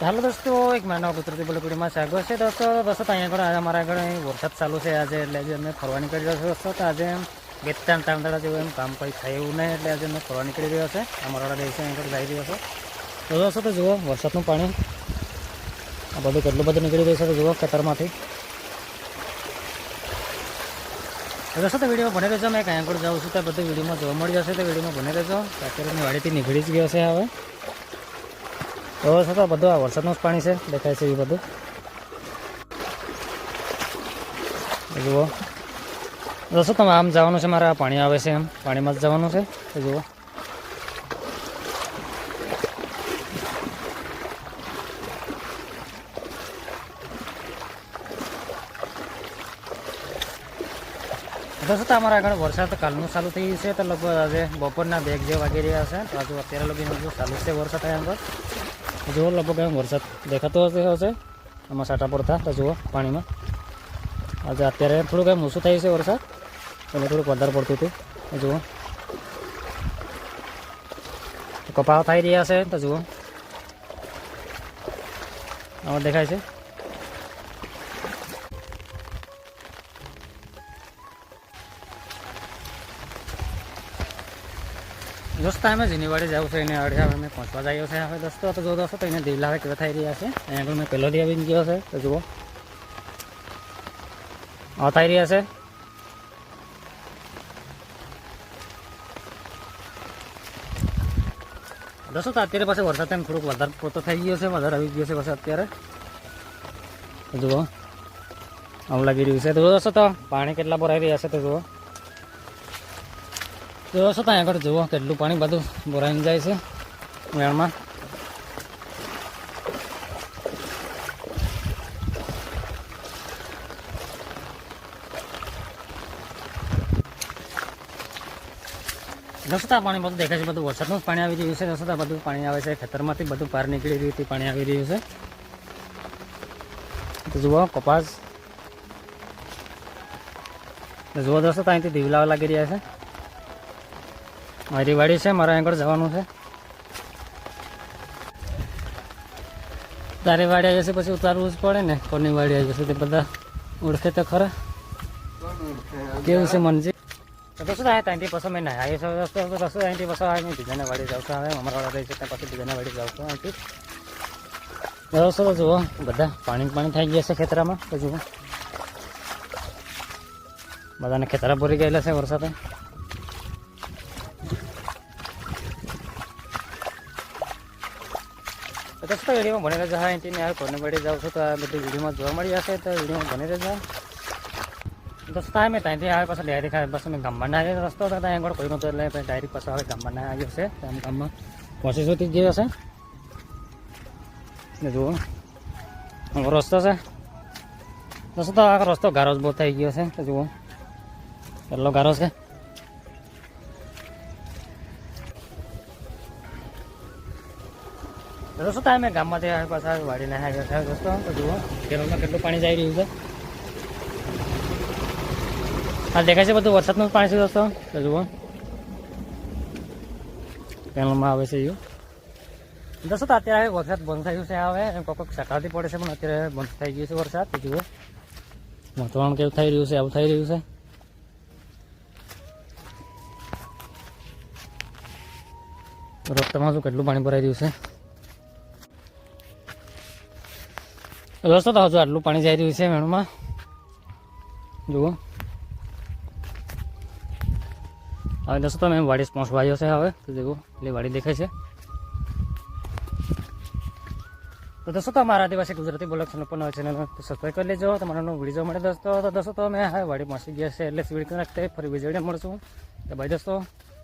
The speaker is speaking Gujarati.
હાલો દોસ્તો, એક માનવ કુદરતી બોલકુડીમાં સ્વાગત છે દોસ્તો. દોસ્તો અહીંયા આગળ અમારા આગળ વરસાદ ચાલુ છે આજે, એટલે આજે અમે ફરવા નીકળી રહ્યા છે દોસ્તો. તો આજે બે ત્રણ ત્રણ દાડા જેવું એમ કામ કંઈ થાય એવું નહીં, એટલે આજે અમે ફરવા નીકળી રહ્યા છે અમારા દેશ આગળ જઈ રહ્યો છે. તો દોસ્તો, તો જુઓ વરસાદનું પાણી. આ બધું કેટલું બધું નીકળી રહ્યું છે, તો જુઓ ખેતરમાંથી. દોસ્તો, તો વીડિયો ભણી રહેજો. મેં ક્યાં આગળ જાઉં છું, તો બધું વિડીયોમાં જોવા મળી જશે, તો વિડીયોમાં ભણી રહેજો. અત્યારે વાડીથી નીકળી જ ગયો છે હવે. તો છતાં બધું આ વરસાદનું જ પાણી છે, દેખાય છે એ બધું. જુઓ. દોસ્તો તમે આમ જવાનું છે, મારે આ પાણી આવે છે એમ. પાણીમાં જ જવાનું છે, તો જુઓ. દોસ્તો અમારા આગળ વરસાદ કાલનું ચાલુ થઈ છે, તો લગભગ આજે બપોરના બેગ જે વાગી રહ્યા છે. તો હજુ અત્યારે લગીને ચાલુ છે વરસાદ અહીંયા આગળ. જુઓ લગભગ એમ વરસાદ દેખાતો હશે હશે. આમાં સાટા પડતા તો જુઓ, પાણીમાં. આજે અત્યારે થોડુંક એમ ઓછું થાય છે વરસાદ. એટલે થોડુંક વધારે પડતું હતું. જુઓ. કપાવ થઈ રહ્યા છે, તો જુઓ. આમાં દેખાય છે. દોસ્તો અમે જીનીવાડી જાઉં છું એને અડધા અમે પહોંચવા જઈએ છે હવે દોસ્તો, તો જો દોસ્તો, તો એને દિલાવે કેવા થઈ રહ્યા છે. અહીંયા આગળ મેં પહેલો દી આવીને ગયો છે, તો જુઓ. આ થઈ રહ્યા છે. દોસ્તો, તો અત્યારે પાછો વરસાદ એમ થોડુંક વધારે પૂરતો થઈ ગયો છે, વધારે આવી ગયો છે પછી અત્યારે. જુઓ. આવું લાગી રહ્યું છે. તો દોસ્તો, તો પાણી કેટલા ભરાઈ રહ્યા છે, તો જુઓ. જો છતાં આગળ? જુઓ, કેટલું પાણી બધું ભરાઈને જાય છે વેણમાં. રસ્તા પાણી બધું દેખાય છે, બધું વરસાદનું પાણી આવી રહ્યું છે. રસ્તા બધું પાણી આવે છે, ખેતરમાંથી બધું બહાર નીકળી રહ્યું પાણી આવી રહ્યું છે. તો જુઓ, કપાસ. જુઓ દોસ્તો, ત્યાંથી દીવલાવા લાગી રહ્યા છે. મારી વાડી છે, મારા આગળ જવાનું છે. તારી વાડી આવી જશે પછી ઉતારવું જ પડે ને, કોની વાડી આવી જશે તે બધા ઓળખે તો ખરા. કેવું છે મનજી? તો ત્યાંથી પછી મેં છે રસ્તો ત્યાંથી પછી આવે મેં વાડી જાઉં છું અમારા વાળા રહી છે, ત્યાં પછી બીજાને વાડી જાઉં છું, અહીંથી. જુઓ બધા પાણી પાણી થઈ ગયા છે ખેતરામાં, તો બધાને ખેતરા ભરી ગયેલા છે વરસાદે. દોસ્તો વિડીયોમાં ભણી રહેજો હા અહીંથી ને કોને વળી જાઉં છું, તો આ બધી વિડીયોમાં જોવા મળી જશે તો વિડીયોમાં ભણી રહેજો દોસ્તો, આ મેં ત્યાંથી આવે પાછા ડાયરેક્ટ આવે પાછું મેં ગામમાં ના આવ્યો રસ્તો હતો ત્યાં આગળ કોઈ નહોતો, એટલે ડાયરેક્ટ પાછો હવે ગામમાં ના આવ્યો છે તેમ ગામમાં પહોંચી સુધી ગયો છે ને જુઓ રસ્તો છે. દોસ્તો, આ રસ્તો ગારો જ બહુ થઈ ગયો છે, તો જુઓ. કેટલો ગારો છે. દોસ્તો તમે ગામમાંથી પાછા વાડીને આવ્યા થયા દોસ્તો તો જુઓ કેરળમાં કેટલું પાણી જઈ રહ્યું છે. હા, દેખાય છે બધું વરસાદનું પાણી છે દોસ્તો તો જુઓ. કેરળમાં આવે છે એવું દોસ્તો તો અત્યારે વરસાદ બંધ થઈ ગયો છે, હવે. કોઈક સકાળથી પડે છે, પણ અત્યારે બંધ થઈ ગયું છે વરસાદ. તો જુઓ. વાતાવરણ કેવું થઈ રહ્યું છે, આવું થઈ રહ્યું છે. રસ્તામાં શું કેટલું પાણી ભરાઈ રહ્યું છે? દોસ્તો તો હજુ આટલું પાણી જઈ રહ્યું છે મેણમાં. જુઓ. હવે દોસ્તો મેં વાડી પહોંચવા આવ્યો છે હવે, તો જુઓ એટલે વાડી દેખાય છે. તો દોસ્તો તો મારા આદિવાસી ગુજરાતી બોલક ચેનલ પર નવા ચેનલ સબસ્ક્રાઈબ કરી લેજો. તમારો વીડિયો મળે દોસ્તો, તો દોસ્તો મેં હવે વાડી પહોંચી ગયા છે એટલે વીડિયો નાખતે ફરી વીડિયો મળશું. તો ભાઈ દોસ્તો.